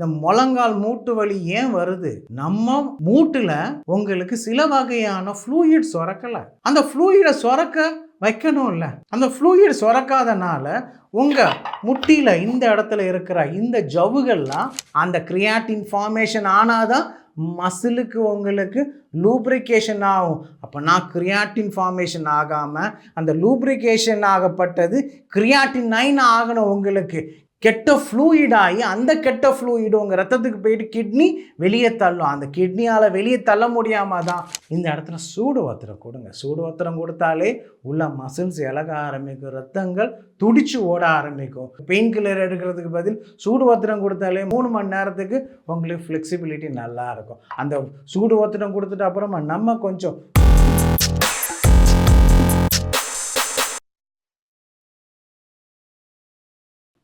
இந்த முழங்கால் மூட்டு வலி ஏன் வருது? நம்ம மூட்டுல உங்களுக்கு சில வகையான ஃப்ளூயிட் சுரக்கல. அந்த ஃப்ளூயிடை சுரக்க வைக்கணும்ல. அந்த ஃப்ளூயிட் சுரக்காதனால உங்கள் முட்டியில் இந்த இடத்துல இருக்கிற இந்த ஜவ்வுகள்லாம் அந்த கிரியாட்டின் ஃபார்மேஷன் ஆனாதான் மசிலுக்கு உங்களுக்கு லூப்ரிகேஷன் ஆகும். அப்போ நான் கிரியாட்டின் ஃபார்மேஷன் ஆகாமல் அந்த லூப்ரிகேஷன் ஆகப்பட்டது கிரியாட்டின் நைன் ஆகணும் உங்களுக்கு. கெட்ட ஃப்ளூயிட் ஆகி அந்த கெட்ட ஃப்ளூயிடு உங்கள் ரத்தத்துக்கு போயிட்டு கிட்னி வெளியே தள்ளும். அந்த கிட்னியால் வெளியே தள்ள முடியாமல் தான் இந்த இடத்துல சூடு ஒத்திரம் கொடுங்க. சூடு ஒத்திரம் கொடுத்தாலே உள்ள மசில்ஸ் இலக ஆரம்பிக்கும். ரத்தங்கள் துடிச்சு ஓட ஆரம்பிக்கும். பெயின் கில்லர் எடுக்கிறதுக்கு பதில் சூடு ஒத்திரம் கொடுத்தாலே மூணு மணி நேரத்துக்கு உங்களுக்கு ஃப்ளெக்சிபிலிட்டி நல்லா இருக்கும். அந்த சூடு ஒத்திரம் கொடுத்துட்டு அப்புறமா நம்ம கொஞ்சம்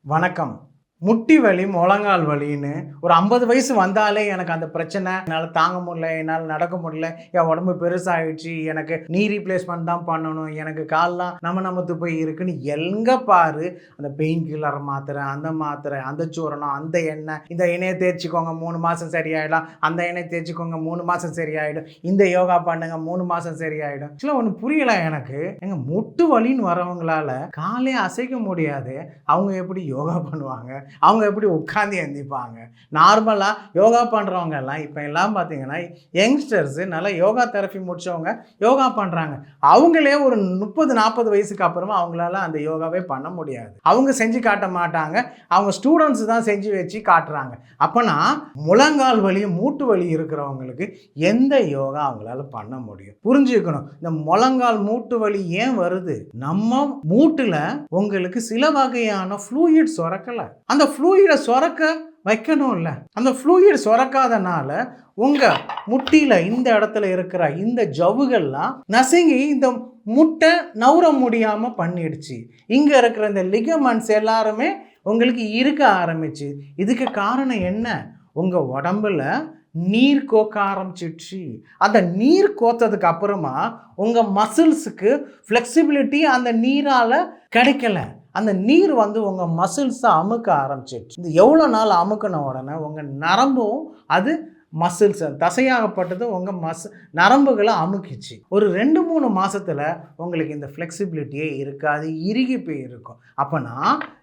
வணக்கம். முட்டி வலி முழங்கால் வலின்னு ஒரு ஐம்பது வயசு வந்தாலே எனக்கு அந்த பிரச்சனை. என்னால் தாங்க முடியல என்னால் நடக்க முடியல என் உடம்பு பெருசாகிடுச்சு எனக்கு நீ ரீப்ளேஸ்மெண்ட் தான் பண்ணணும் எனக்கு கால்லாம் நம்ம நமத்து போய் இருக்குன்னு எங்கே பாரு அந்த பெயின் கில்லர் மாத்திரை அந்த மாத்திரை அந்த சூரணம் அந்த எண்ணெய் இந்த எண்ணெயை தேய்ச்சிக்கோங்க மூணு மாதம் சரியாயிடும். அந்த எண்ணெய் தேய்ச்சிக்கோங்க மூணு மாதம் சரியாயிடும். இந்த யோகா பண்ணுங்க மூணு மாதம் சரியாயிடும். ஆக்சுவலாக ஒன்று புரியல எனக்கு. எங்கள் முட்டு வலின்னு வரவங்களால காலே அசைக்க முடியாது. அவங்க எப்படி யோகா பண்ணுவாங்க? அவங்க எப்படி உட்காந்து எந்திப்பாங்க? நார்மலாக யோகா பண்ணுறவங்க எல்லாம் இப்போ எல்லாம் பார்த்தீங்கன்னா யங்ஸ்டர்ஸு நல்லா யோகா தெரப்பி முடித்தவங்க யோகா பண்ணுறாங்க அவங்களே ஒரு முப்பது நாற்பது வயசுக்கு அப்புறமா அவங்களால அந்த யோகாவே பண்ண முடியாது. அவங்க செஞ்சு காட்ட மாட்டாங்க. அவங்க ஸ்டூடெண்ட்ஸ் தான் செஞ்சு வச்சு காட்டுறாங்க. அப்போனா முழங்கால் வலி மூட்டு வலி இருக்கிறவங்களுக்கு எந்த யோகா அவங்களால பண்ண முடியும்? புரிஞ்சுக்கணும். இந்த முழங்கால் மூட்டு வலி ஏன் வருது? நம்ம மூட்டில் உங்களுக்கு சில வகையான ஃப்ளூயிட் சுரக்கல. அந்த ஃப்ளூயிடை சுரக்க வைக்கணும்ல. அந்த ஃப்ளூயிட் சுரக்காதனால உங்கள் முட்டியில் இந்த இடத்துல இருக்கிற இந்த ஜவுகள்லாம் நசுங்கி இந்த முட்டை நவுற முடியாமல் பண்ணிடுச்சு. இங்கே இருக்கிற இந்த லிகமெண்ட்ஸ் எல்லாருமே உங்களுக்கு இருக்க ஆரம்பிச்சு. இதுக்கு காரணம் என்ன? உங்கள் உடம்புல நீர் கோக்க ஆரம்பிச்சிடுச்சு. அந்த நீர் கோத்ததுக்கு அப்புறமா உங்கள் மசில்ஸுக்கு ஃப்ளெக்சிபிலிட்டி அந்த நீரால் கிடைக்கல. அந்த நீர் வந்து உங்கள் மசில்ஸை அமுக்க ஆரம்பிச்சிடுச்சு இந்த எவ்வளோ நாள் அமுக்கின உடனே உங்கள் நரம்பும் அது மசில்ஸ் தசையாகப்பட்டது உங்கள் மஸ் நரம்புகளை அமுக்கிச்சு. ஒரு ரெண்டு மூணு மாதத்தில் உங்களுக்கு இந்த ஃப்ளெக்சிபிலிட்டியே இருக்காது இறுகி போய் இருக்கும் அப்போனா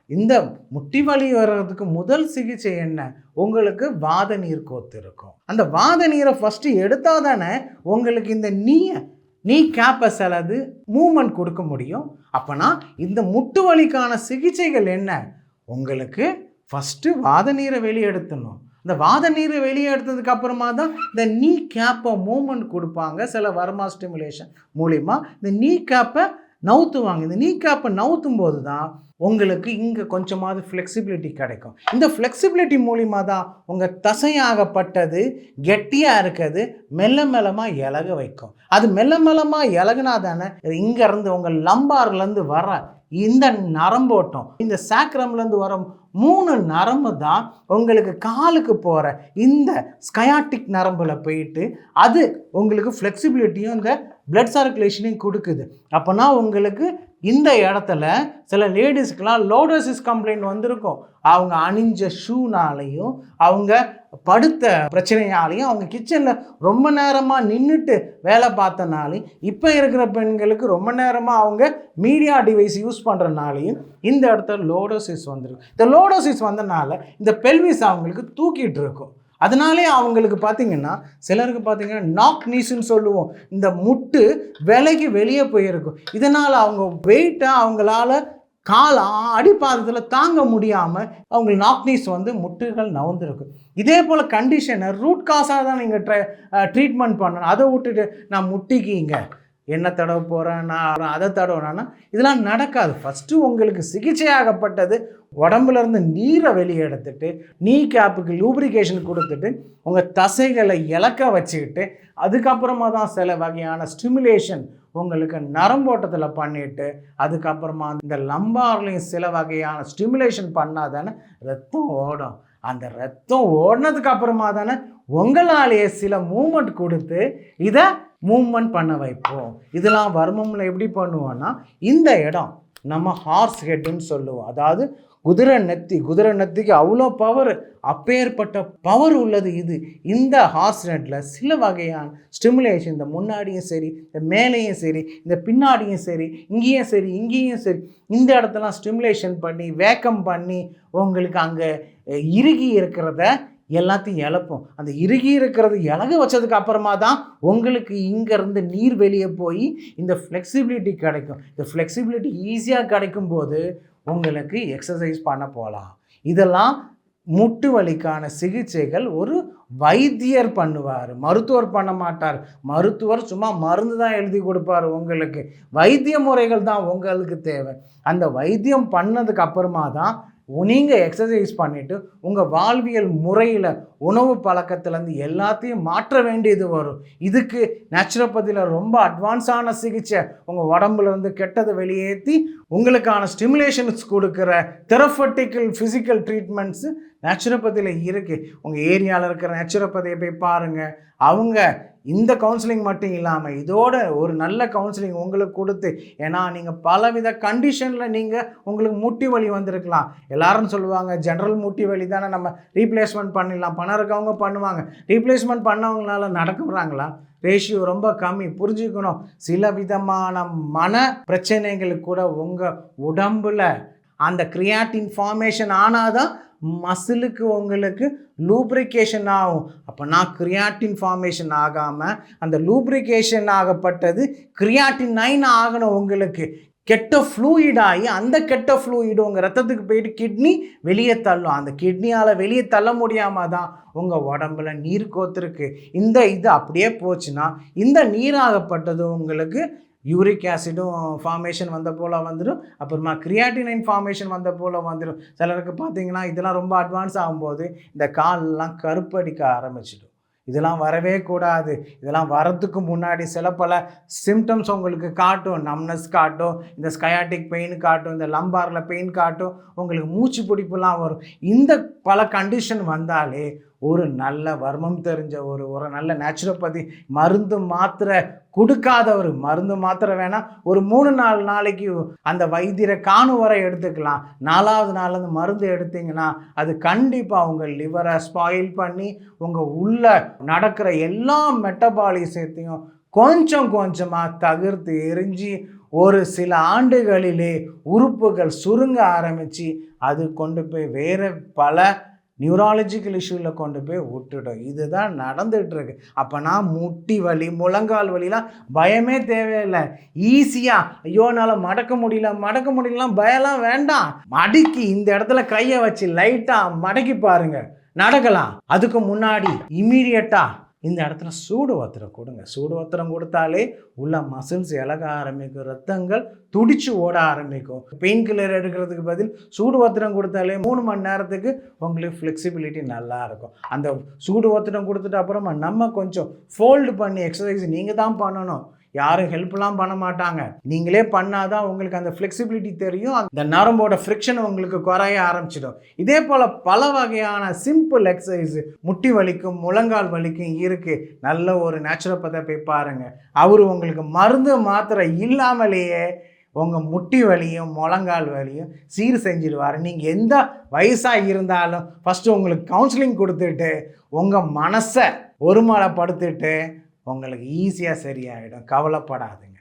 இந்த முட்டி வலி வர்றதுக்கு முதல் சிகிச்சை என்ன? உங்களுக்கு வாத நீர் கோத்து இருக்கும் அந்த வாத நீரை ஃபஸ்ட்டு எடுத்தால் தானே உங்களுக்கு இந்த நீயை நீ கேப்பை அல்லது மூமெண்ட் கொடுக்க முடியும். அப்போனா இந்த முட்டு வலிக்கான சிகிச்சைகள் என்ன? உங்களுக்கு ஃபஸ்ட்டு வாத நீரை வெளியெடுத்தணும் இந்த வாத நீரை வெளியே எடுத்ததுக்கு அப்புறமா தான் இந்த நீ கேப்பை மூமெண்ட் கொடுப்பாங்க. சில வர்மா ஸ்டிமுலேஷன் மூலிமா இந்த நீ கேப்பை நவுத்துவாங்க இந்த நீ கேப்பை நவுத்தும் போது தான் உங்களுக்கு இங்கே கொஞ்சமாவது ஃப்ளெக்சிபிலிட்டி கிடைக்கும். இந்த ஃப்ளெக்சிபிலிட்டி மூலிமா தான் உங்கள் தசையாகப்பட்டது கெட்டியாக இருக்கிறது மெல்ல மெல்லமாக இலக வைக்கும். அது மெல்ல மெல்லமாக இலகுனா தானே இங்கேருந்து உங்கள் லம்பார்லேருந்து வர இந்த நரம்போட்டம் இந்த சாக்ரம்லேருந்து வர மூணு நரம்பு தான் உங்களுக்கு காலுக்கு போகிற இந்த ஸ்கயாட்டிக் நரம்பில் போயிட்டு அது உங்களுக்கு ஃப்ளெக்சிபிலிட்டியும் இந்த பிளட் சர்க்குலேஷனையும் கொடுக்குது. அப்போனா உங்களுக்கு இந்த இடத்துல சில லேடிஸ்க்கெலாம் லோடோசிஸ் கம்ப்ளைண்ட் வந்திருக்கும். அவங்க அணிஞ்ச ஷூனாலையும் அவங்க படுத்த பிரச்சனையாலையும் அவங்க கிச்சனில் ரொம்ப நேரமாக நின்றுட்டு வேலை பார்த்தனாலையும் இப்போ இருக்கிற பெண்களுக்கு ரொம்ப நேரமாக அவங்க மீடியா டிவைஸ் யூஸ் பண்ணுறனாலையும் இந்த இடத்துல லோடோசிஸ் வந்துருக்கு. இந்த லோடோசிஸ் வந்தனால இந்த பெல்விஸ் அவங்களுக்கு தூக்கிட்டு இருக்கும். அதனாலே அவங்களுக்கு பார்த்தீங்கன்னா சிலருக்கு பார்த்தீங்கன்னா நாக் நீஸ்ன்னு சொல்லுவோம். இந்த முட்டு விலைக்கு வெளியே போயிருக்கும். இதனால் அவங்க வெயிட்டை அவங்களால காலம் அடிப்பாதத்தில் தாங்க முடியாமல் அவங்க நாக்னீஸ் வந்து முட்டுகள் நவந்திருக்கும். இதே போல் கண்டிஷனை ரூட் காசாக தான் நீங்கள் ட்ரை ட்ரீட்மெண்ட் பண்ணணும். அதை விட்டுட்டு நான் முட்டிக்கிங்க. என்ன தடவை போகிறேன் நான் அதை தடவுனா இதெல்லாம் நடக்காது. ஃபஸ்ட்டு உங்களுக்கு சிகிச்சையாகப்பட்டது உடம்புலேருந்து நீரை வெளியே எடுத்துட்டு நீ கேப்புக்கு லூப்ரிகேஷன் கொடுத்துட்டு உங்கள் தசைகளை இலக்க வச்சுக்கிட்டு அதுக்கப்புறமா தான் சில வகையான ஸ்டிமுலேஷன் உங்களுக்கு நரம்போட்டத்தில் பண்ணிட்டு அதுக்கப்புறமா இந்த லம்பார்லையும் சில வகையான ஸ்டிமுலேஷன் பண்ணால் தானே ரத்தம் ஓடும். அந்த ரத்தம் ஓடினதுக்கு அப்புறமா தானே உங்களாலேயே சில மூமெண்ட் கொடுத்து இதை மூவ்மெண்ட் பண்ண வைப்போம். இதெல்லாம் வர்மமில் எப்படி பண்ணுவோன்னா இந்த இடம் நம்ம ஹார்ஸ் ஹெட்டுன்னு சொல்லுவோம். அதாவது குதிரை நெத்தி குதிரை நெத்திக்கு அவ்வளோ பவர் அப்பேற்பட்ட பவர் உள்ளது இது. இந்த ஹார்ஸ் சில வகையான ஸ்டிமுலேஷன் இந்த முன்னாடியும் சரி இந்த மேலேயும் சரி இந்த பின்னாடியும் சரி இங்கேயும் சரி இங்கேயும் சரி இந்த இடத்தெல்லாம் ஸ்டிமுலேஷன் பண்ணி வேக்கம் பண்ணி உங்களுக்கு அங்கே இறுகி இருக்கிறத எல்லாத்தையும் இழப்போம். அந்த இறுகி இருக்கிறது இலக வச்சதுக்கு அப்புறமா தான் உங்களுக்கு இங்கேருந்து நீர் வெளியே போய் இந்த ஃப்ளெக்சிபிலிட்டி கிடைக்கும். இந்த ஃப்ளெக்சிபிலிட்டி ஈஸியாக கிடைக்கும் போது உங்களுக்கு எக்ஸசைஸ் பண்ண போகலாம் இதெல்லாம் முட்டு வலிக்கான சிகிச்சைகள் ஒரு வைத்தியர் பண்ணுவார். மருத்துவர் பண்ண மாட்டார். மருத்துவர் சும்மா மருந்து தான் எழுதி கொடுப்பார் உங்களுக்கு. வைத்திய முறைகள் தான் உங்களுக்கு தேவை. அந்த வைத்தியம் பண்ணதுக்கு அப்புறமா தான் நீங்கள் எக்ஸசைஸ் பண்ணிவிட்டு உங்கள் வாழ்வியல் முறையில் உணவு பழக்கத்துலேருந்து எல்லாத்தையும் மாற்ற வேண்டியது வரும். இதுக்கு நேச்சுரோபதியில் ரொம்ப அட்வான்ஸான சிகிச்சை உங்கள் உடம்புலேருந்து கெட்டதை வெளியேற்றி உங்களுக்கான ஸ்டிமுலேஷன்ஸ் கொடுக்குற தெரஃபட்டிக்கல் ஃபிசிக்கல் ட்ரீட்மெண்ட்ஸு நேச்சுரோபதியில் இருக்குது உங்கள் ஏரியாவில் இருக்கிற நேச்சுரோபதியை போய் பாருங்கள் அவங்க இந்த கவுன்சிலிங் மட்டும் இல்லாமல் இதோட ஒரு நல்ல கவுன்சிலிங் உங்களுக்கு கொடுத்து ஏன்னா நீங்கள் பலவித கண்டிஷனில் நீங்கள் உங்களுக்கு முட்டி வலி வந்திருக்கலாம். எல்லாரும் சொல்லுவாங்க ஜென்ரல் முட்டி வலி தானே நம்ம ரீப்ளேஸ்மெண்ட் பண்ணிடலாம். பணம் இருக்கவங்க பண்ணுவாங்க. ரீப்ளேஸ்மெண்ட் பண்ணவங்களால நடக்குறாங்களா ரேஷியோ ரொம்ப கம்மி. புரிஞ்சுக்கணும். சில விதமான மன பிரச்சனைகளுக்கு கூட உங்கள் உடம்பில் அந்த கிரியாட்டின் ஃபார்மேஷன் தான் மசிலுக்கு உங்களுக்கு லூப்ரிகேஷன் ஆகும். அப்போ நான் கிரியாட்டின் ஃபார்மேஷன் ஆகாமல் அந்த லூப்ரிகேஷன் ஆகப்பட்டது கிரியாட்டின் நைன் ஆகணும் உங்களுக்கு. கெட்ட ஃப்ளூயிட் ஆகி அந்த கெட்ட ஃப்ளூயிடு உங்கள் ரத்தத்துக்கு போயிட்டு கிட்னி வெளியே தள்ளும். அந்த கிட்னியால் வெளியே தள்ள முடியாமல் தான் உங்கள் உடம்புல நீர் கோத்துருக்கு. இந்த இது அப்படியே போச்சுன்னா இந்த நீராகப்பட்டது உங்களுக்கு யூரிக் ஆசிடும் ஃபார்மேஷன் வந்த போல் வந்துடும் அப்புறமா கிரியாட்டினைன் ஃபார்மேஷன் வந்த போல் வந்துடும் சிலருக்கு பார்த்தீங்கன்னா இதெல்லாம் ரொம்ப அட்வான்ஸ் ஆகும்போது இந்த கால்லாம் கருப்படிக்க ஆரம்பிச்சிடும். இதெல்லாம் வரவே கூடாது. இதெல்லாம் வரத்துக்கு முன்னாடி சில பல சிம்டம்ஸ் உங்களுக்கு காட்டும். நம்னஸ் காட்டும். இந்த ஸ்கயாட்டிக் பெயின் காட்டும். இந்த லம்பாரில் பெயின் காட்டும். உங்களுக்கு மூச்சு பிடிப்புலாம் வரும். இந்த பல கண்டிஷன் வந்தாலே ஒரு நல்ல வர்மம் தெரிஞ்ச ஒரு ஒரு நல்ல நேச்சுரோபதி மருந்து மாத்திரை கொடுக்காத ஒரு மருந்து மாத்திரை வேணால் ஒரு மூணு நாலு நாளைக்கு அந்த வைத்தியரை காணும் வரை எடுத்துக்கலாம். நாலாவது நாள் அந்த மருந்து எடுத்தீங்கன்னா அது கண்டிப்பாக உங்கள் லிவரை ஸ்பாயில் பண்ணி உங்கள் உள்ள நடக்கிற எல்லா மெட்டபாலிசத்தையும் கொஞ்சம் கொஞ்சமாக தவிர்த்து எரிஞ்சு ஒரு சில ஆண்டுகளிலே உறுப்புகள் சுருங்க ஆரம்பித்து அது கொண்டு போய் வேறு பல நியூராலஜிக்கல் இஷ்யூவில் கொண்டு போய் விட்டுடும். இதுதான் நடந்துகிட்டு இருக்கு அப்போனா முட்டி வலி முழங்கால் வலிலாம் பயமே தேவையில்லை. ஈஸியாக ஐயோ என்னால் மடக்க முடியல மடக்க முடியலாம் பயம்லாம் வேண்டாம். மடக்கி இந்த இடத்துல கையை வச்சு லைட்டாக மடக்கி பாருங்க. நடக்கலாம். அதுக்கு முன்னாடி இம்மீடியட்டாக இந்த இடத்துல சூடு ஒத்திரம் கொடுங்க. சூடு ஒத்திரம் கொடுத்தாலே உள்ள மசில்ஸ் இலக ஆரம்பிக்கும் ரத்தங்கள் துடிச்சு ஓட ஆரம்பிக்கும். பெயின் கில்லர் எடுக்கிறதுக்கு பதில் சூடு ஒத்திரம் கொடுத்தாலே மூணு மணி நேரத்துக்கு உங்களுக்கு ஃப்ளெக்சிபிலிட்டி நல்லா இருக்கும். அந்த சூடு ஒத்திரம் கொடுத்துட்டு அப்புறமா நம்ம கொஞ்சம் ஃபோல்டு பண்ணி எக்ஸசைஸ் நீங்கள் தான் பண்ணணும். யாரும் ஹெல்ப்லாம் பண்ண மாட்டாங்க. நீங்களே பண்ணாதான் உங்களுக்கு அந்த ஃப்ளெக்சிபிலிட்டி தெரியும். அந்த நரம்போட ஃப்ரிக்ஷன் உங்களுக்கு குறைய ஆரம்பிச்சிடும். இதே போல் பல வகையான சிம்பிள் எக்ஸசைஸ் முட்டி வலிக்கும் முழங்கால் வலிக்கும் இருக்குது நல்ல ஒரு நேச்சுரோபத்தை போய் பாருங்கள் அவர் உங்களுக்கு மருந்து மாத்திரை இல்லாமலேயே உங்கள் முட்டி வலியும் முழங்கால் வலியும் சீர் செஞ்சிடுவார். நீங்கள் எந்த வயசாக இருந்தாலும் ஃபஸ்ட்டு உங்களுக்கு கவுன்சிலிங் கொடுத்துட்டு உங்கள் மனசை ஒருமலைப்படுத்திட்டு உங்களுக்கு ஈஸியாக சரியாயிடும். கவலைப்படாதுங்க.